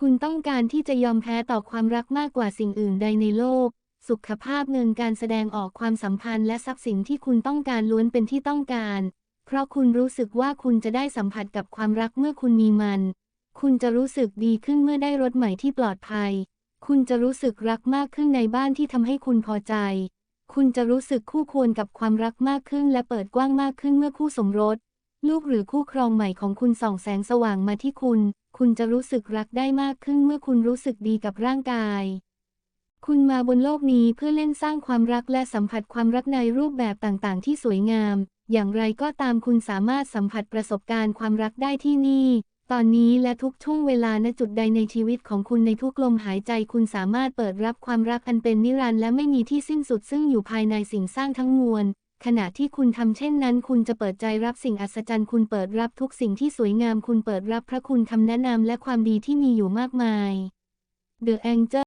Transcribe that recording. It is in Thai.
คุณต้องการที่จะยอมแพ้ต่อความรักมากกว่าสิ่งอื่นใดในโลก สุขภาพเงินการแสดงออกความสัมพันธ์และทรัพย์สินที่คุณต้องการล้วนเป็นที่ต้องการ เพราะคุณรู้สึกว่าคุณจะได้สัมผัสกับความรักเมื่อคุณมีมัน คุณจะรู้สึกดีขึ้นเมื่อได้รถใหม่ที่ปลอดภัย คุณจะรู้สึกรักมากขึ้นในบ้านที่ทำให้คุณพอใจ คุณจะรู้สึกคู่ควรกับความรักมากขึ้นและเปิดกว้างมากขึ้นเมื่อคู่สมรส ลูกหรือคู่ครองใหม่ของคุณส่องแสงสว่างมาที่คุณ คุณจะรู้สึกรักได้มากขึ้นเมื่อคุณรู้สึกดีกับร่างกาย คุณมาบนโลกนี้เพื่อเล่นสร้างความรักและสัมผัสความรักในรูปแบบต่างๆ ที่สวยงาม อย่างไรก็ตามคุณสามารถสัมผัสประสบการณ์ความรักได้ที่นี่ ตอนนี้และทุกช่วงเวลาณจุดใดในชีวิตของคุณในทุกลมหายใจ คุณสามารถเปิดรับความรักอันเป็นนิรันดร์และไม่มีที่สิ้นสุดซึ่งอยู่ภายในสิ่งสร้างทั้งมวล ขณะที่คุณทำเช่นนั้น คุณจะเปิดใจรับสิ่งอัศจรรย์ คุณเปิดรับทุกสิ่งที่สวยงาม คุณเปิดรับพระคุณคำแนะนำและความดีที่มีอยู่มากมาย The Angel